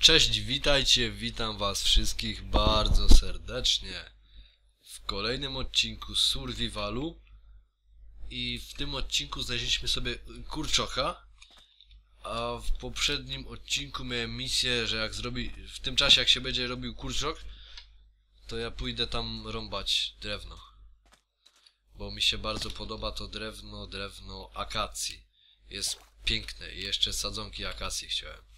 Cześć, witajcie, witam was wszystkich bardzo serdecznie w kolejnym odcinku Survivalu. I w tym odcinku znaleźliśmy sobie kurczocha a w poprzednim odcinku miałem misję, że jak zrobi, w tym czasie jak się będzie robił kurczok to ja pójdę tam rąbać drewno. Bo mi się bardzo podoba to drewno, drewno akacji. Jest piękne i jeszcze sadzonki akacji chciałem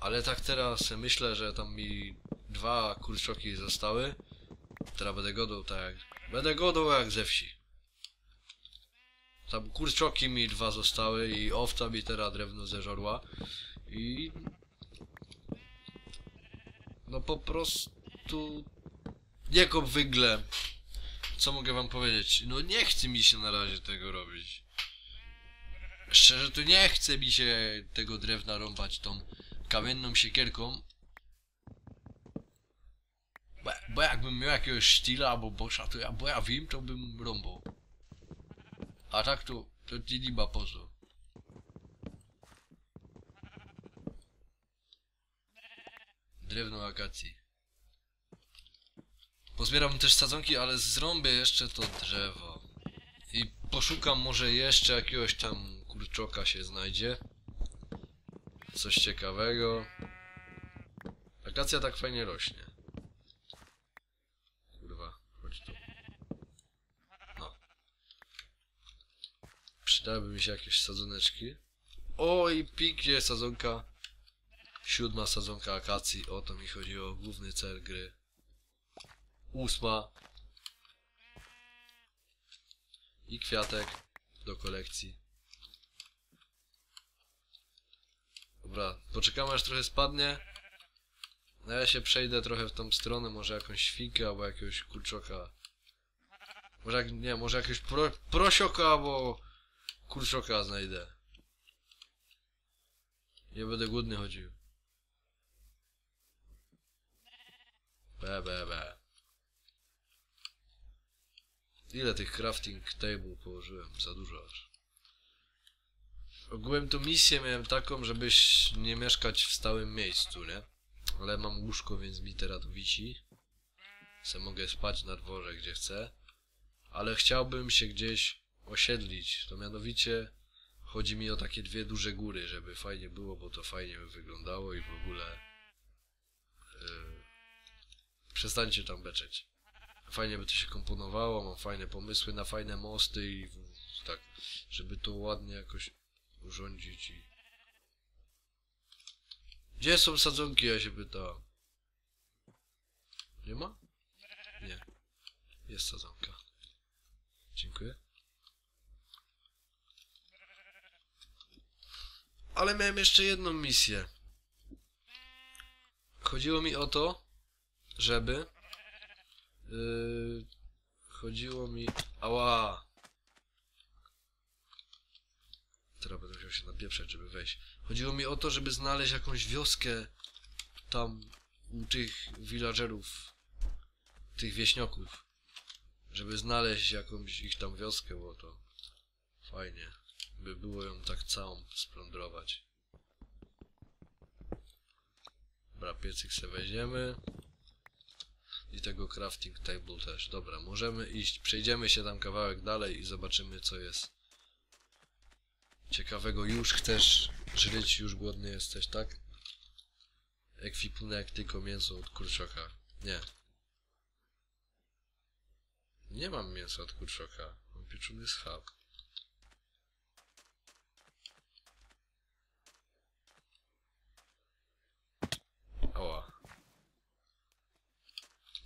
ale tak teraz myślę, że tam mi dwa kurczoki zostały. Teraz będę godał tak jak... Będę godał jak ze wsi. Tam kurczoki mi dwa zostały i owca mi teraz drewno zeżarła. I... No po prostu... Nie kop wygle. Co mogę wam powiedzieć? No nie chce mi się na razie tego robić. Szczerze to nie chce mi się tego drewna rąbać tą kamienną siekierką. Bo, bo jakbym miał jakiegoś sztila albo bosza, to ja, bo ja wiem, to bym rąbał. A tak to, to co. Drewno akacji. Pozbieram też sadzonki, ale zrąbię jeszcze to drzewo. I poszukam może jeszcze jakiegoś tam kurczoka się znajdzie. Coś ciekawego. Akacja tak fajnie rośnie. Kurwa, chodź tu. No. Przydałyby mi się jakieś sadzoneczki. O i piknie sadzonka. Siódma sadzonka akacji. O to mi chodziło. Główny cel gry. Ósma. I kwiatek do kolekcji. Dobra, poczekamy aż trochę spadnie. No ja się przejdę trochę w tą stronę, może jakąś świnkę albo jakiegoś kurczoka. Może jak, nie, może jakiegoś pro, prosioka albo kurczoka znajdę. Nie będę głodny chodził. Be, be, be. Ile tych crafting table położyłem? Za dużo aż. Ogółem tu misję miałem taką, żebyś nie mieszkać w stałym miejscu, nie? Ale mam łóżko, więc mi teraz wisi. Se mogę spać na dworze, gdzie chcę. Ale chciałbym się gdzieś osiedlić. To mianowicie chodzi mi o takie dwie duże góry, żeby fajnie było, bo to fajnie by wyglądało i w ogóle... Yy, przestańcie tam beczeć. Fajnie by to się komponowało, mam fajne pomysły na fajne mosty i w, tak, żeby to ładnie jakoś urządzić i... Gdzie są sadzonki, ja się pytam. Nie ma? Nie. Jest sadzonka. Dziękuję. Ale miałem jeszcze jedną misję. Chodziło mi o to, żeby... Yy, chodziło mi... Ała! Teraz będę musiał się napieprzać, żeby wejść. Chodziło mi o to, żeby znaleźć jakąś wioskę tam u tych villagerów, tych wieśniaków. Żeby znaleźć jakąś ich tam wioskę, bo to fajnie. By było ją tak całą splądrować. Dobra, piecyk sobie weźmiemy. I tego crafting table też. Dobra, możemy iść. Przejdziemy się tam kawałek dalej i zobaczymy co jest ciekawego. Już chcesz żyć, już głodny jesteś, tak? Ekwipunek, tylko mięso od kurczoka. Nie. Nie mam mięsa od kurczoka. Mam pieczony schab. Oła.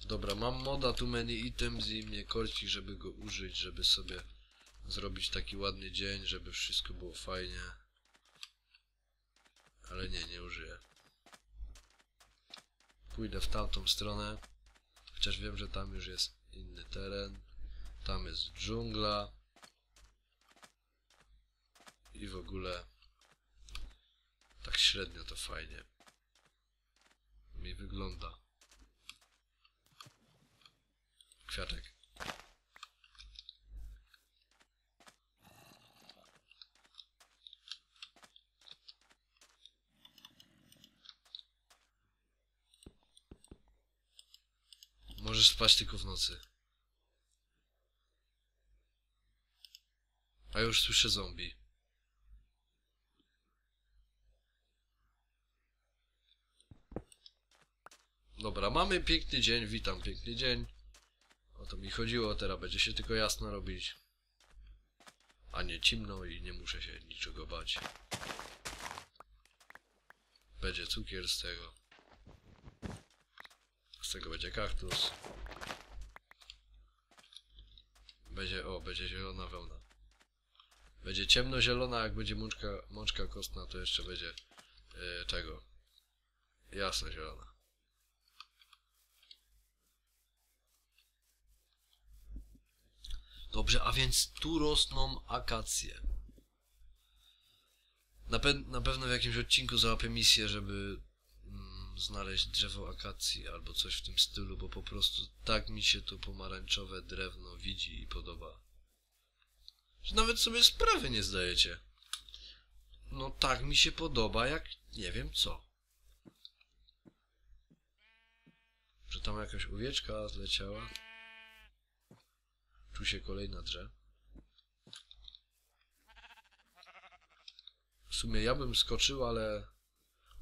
Dobra, mam moda too many items i mnie korci, żeby go użyć, żeby sobie zrobić taki ładny dzień, żeby wszystko było fajnie. Ale nie, nie użyję. Pójdę w tamtą stronę. Chociaż wiem, że tam już jest inny teren. Tam jest dżungla. I w ogóle tak średnio to fajnie mi wygląda. Kwiatek. Możesz spać tylko w nocy. A już słyszę zombie. Dobra, mamy piękny dzień, witam, piękny dzień. O to mi chodziło, teraz będzie się tylko jasno robić. A nie ciemno i nie muszę się niczego bać. Będzie cukier z tego. Tego będzie kaktus. Będzie, o, będzie zielona wełna. Będzie ciemnozielona, jak będzie mączka, mączka kostna, to jeszcze będzie yy, tego. Jasno zielona. Dobrze, a więc tu rosną akacje. Na, pe na pewno w jakimś odcinku załapię misję, żeby znaleźć drzewo akacji albo coś w tym stylu, bo po prostu tak mi się to pomarańczowe drewno widzi i podoba. Że nawet sobie sprawy nie zdajecie. No tak mi się podoba, jak nie wiem co. Że tam jakaś owieczka zleciała. Tu się kolejna drze. W sumie ja bym skoczył, ale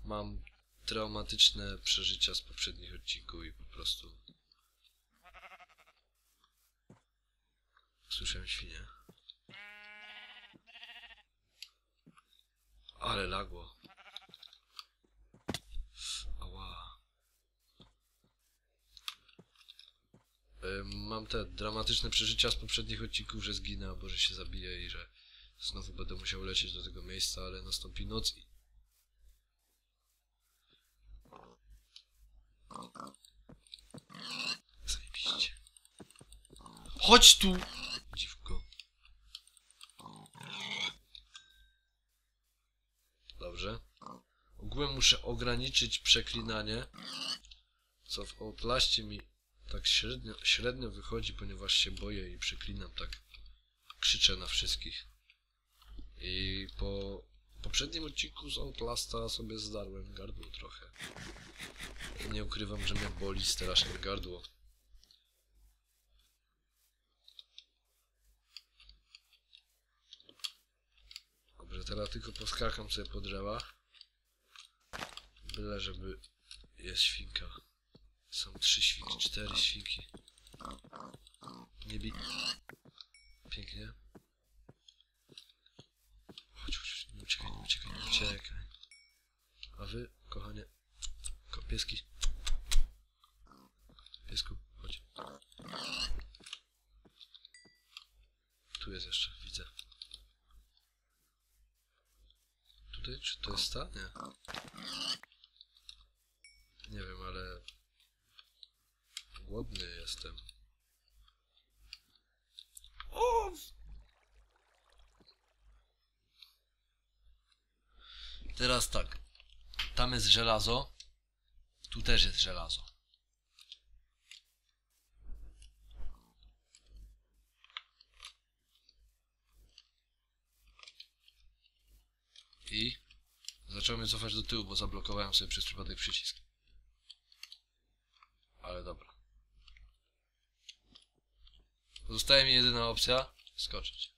mam traumatyczne przeżycia z poprzednich odcinków i po prostu słyszałem świnie. Ale lagło. Ała. Mam te dramatyczne przeżycia z poprzednich odcinków, że zginę albo że się zabiję i że znowu będę musiał lecieć do tego miejsca, ale nastąpi noc i... Chodź tu! Dziwko. Dobrze. Ogółem muszę ograniczyć przeklinanie, co w Outlaście mi tak średnio, średnio wychodzi, ponieważ się boję i przeklinam tak. Krzyczę na wszystkich. I po poprzednim odcinku z Outlasta sobie zdarłem gardło trochę. Nie ukrywam, że mnie boli strasznie gardło. Dobrze, teraz tylko poskakam sobie po drzewach. Byle, żeby... Jest świnka. Są trzy świnki, cztery świnki. Nie bij... Pięknie. Chodź, chodź, nie uciekaj, nie uciekaj, nie uciekaj. A wy, kochanie, ko pieski. Piesku, chodź. Tu jest jeszcze, widzę. Tutaj, czy to jest ta? Nie. Nie wiem, ale... Głodny jestem. O! Teraz tak. Tam jest żelazo. Tu też jest żelazo. I zacząłem cofać do tyłu, bo zablokowałem sobie przez przypadek przycisk. Ale dobra. Zostaje mi jedyna opcja skoczyć.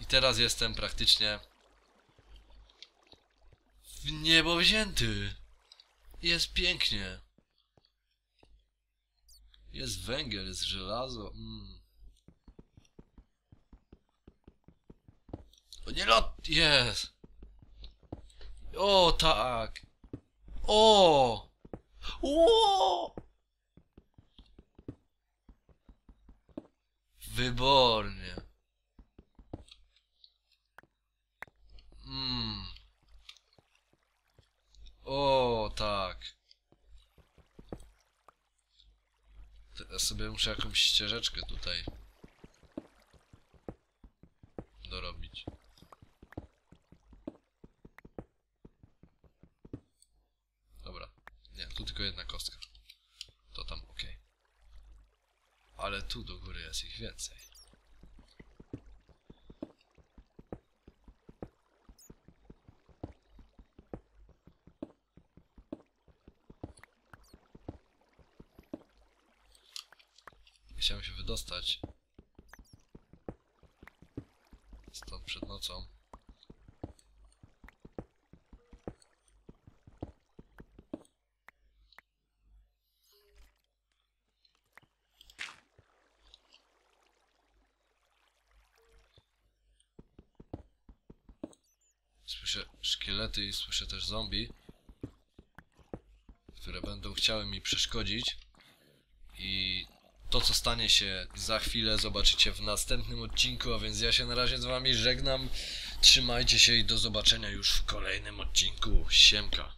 I teraz jestem praktycznie w niebo wzięty. Jest pięknie. Jest węgiel, jest żelazo. Mm. Nie lot! Jest! O tak! O! O! Wybornie. Mm. O, tak. Teraz sobie muszę jakąś ścieżeczkę tutaj Tu tylko jedna kostka. To tam ok. Ale tu do góry jest ich więcej. Chciałem się wydostać stąd przed nocą. Słyszę szkielety i słyszę też zombie, które będą chciały mi przeszkodzić. I to, co stanie się za chwilę, zobaczycie w następnym odcinku. A więc ja się na razie z Wami żegnam. Trzymajcie się i do zobaczenia już w kolejnym odcinku. Siemka.